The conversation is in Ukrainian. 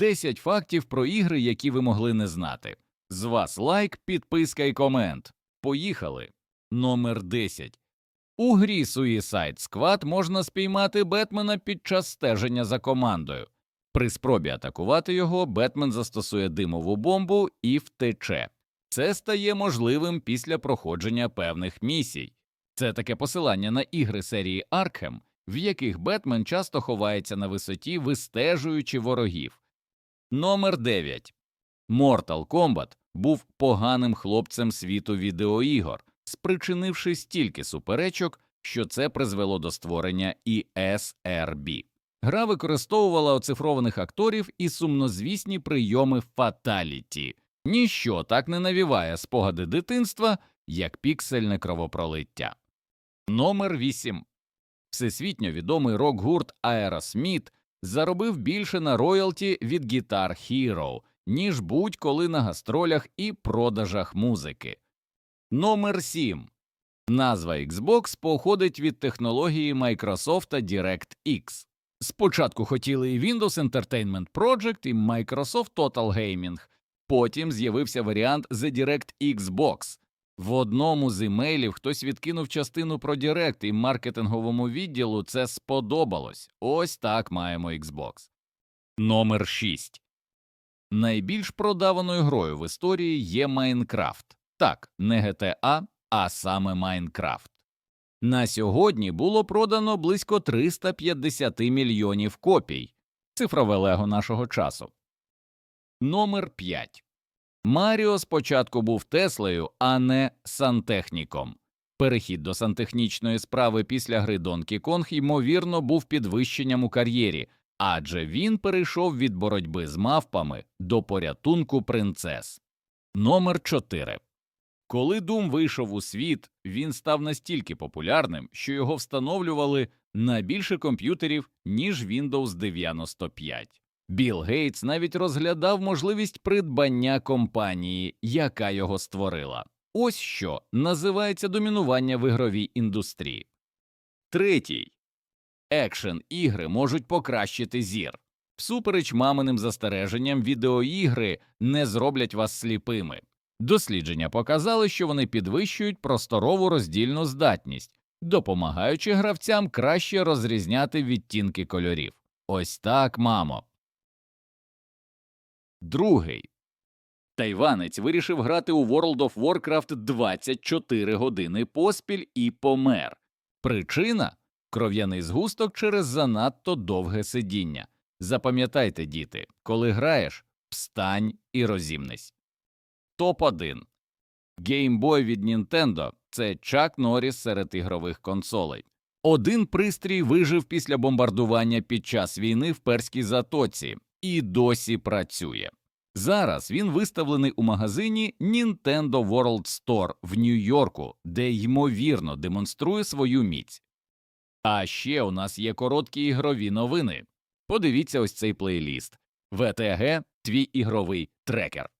10 фактів про ігри, які ви могли не знати. З вас лайк, підписка і комент. Поїхали. Номер 10. У грі Suicide Squad можна спіймати Бетмена під час стеження за командою. При спробі атакувати його Бетмен застосує димову бомбу і втече. Це стає можливим після проходження певних місій. Це таке посилання на ігри серії Аркхем, в яких Бетмен часто ховається на висоті, вистежуючи ворогів. Номер 9. Mortal Kombat був поганим хлопцем світу відеоігор, спричинивши стільки суперечок, що це призвело до створення ESRB. Гра використовувала оцифрованих акторів і сумнозвісні прийоми фаталіті. Ніщо так не навіває спогади дитинства, як піксельне кровопролиття. Номер 8. Всесвітньо відомий рок-гурт Aerosmith заробив більше на роялті від Guitar Hero, ніж будь-коли на гастролях і продажах музики. Номер 7. Назва Xbox походить від технології Microsoft DirectX. Спочатку хотіли і Windows Entertainment Project, і Microsoft Total Gaming, потім з'явився варіант The Direct Xbox. В одному з імейлів хтось відкинув частину про Direct, і маркетинговому відділу це сподобалось. Ось так маємо Xbox. Номер 6. Найбільш продаваною грою в історії є Майнкрафт. Так, не GTA, а саме Майнкрафт. На сьогодні було продано близько 350 мільйонів копій. Цифрове лего нашого часу. Номер 5. Маріо спочатку був Теслею, а не сантехніком. Перехід до сантехнічної справи після гри Donkey Kong, ймовірно, був підвищенням у кар'єрі, адже він перейшов від боротьби з мавпами до порятунку принцес. Номер 4. Коли Doom вийшов у світ, він став настільки популярним, що його встановлювали на більше комп'ютерів, ніж Windows 95. Білл Гейтс навіть розглядав можливість придбання компанії, яка його створила. Ось що називається домінування в ігровій індустрії. Третій екшен ігри можуть покращити зір. Всупереч маминим застереженням, відеоігри не зроблять вас сліпими. Дослідження показали, що вони підвищують просторову роздільну здатність, допомагаючи гравцям краще розрізняти відтінки кольорів. Ось так, мамо. Другий. Тайванець вирішив грати у World of Warcraft 24 години поспіль і помер. Причина кров'яний згусток через занадто довге сидіння. Запам'ятайте, діти, коли граєш, встань і розімнись. Топ 1 Game Boy від Nintendo – це Чак Норріс серед ігрових консолей. Один пристрій вижив після бомбардування під час війни в перській затоці і досі працює. Зараз він виставлений у магазині Nintendo World Store в Нью-Йорку, де ймовірно демонструє свою міць. А ще у нас є короткі ігрові новини. Подивіться ось цей плейліст ВТГ твій ігровий трекер.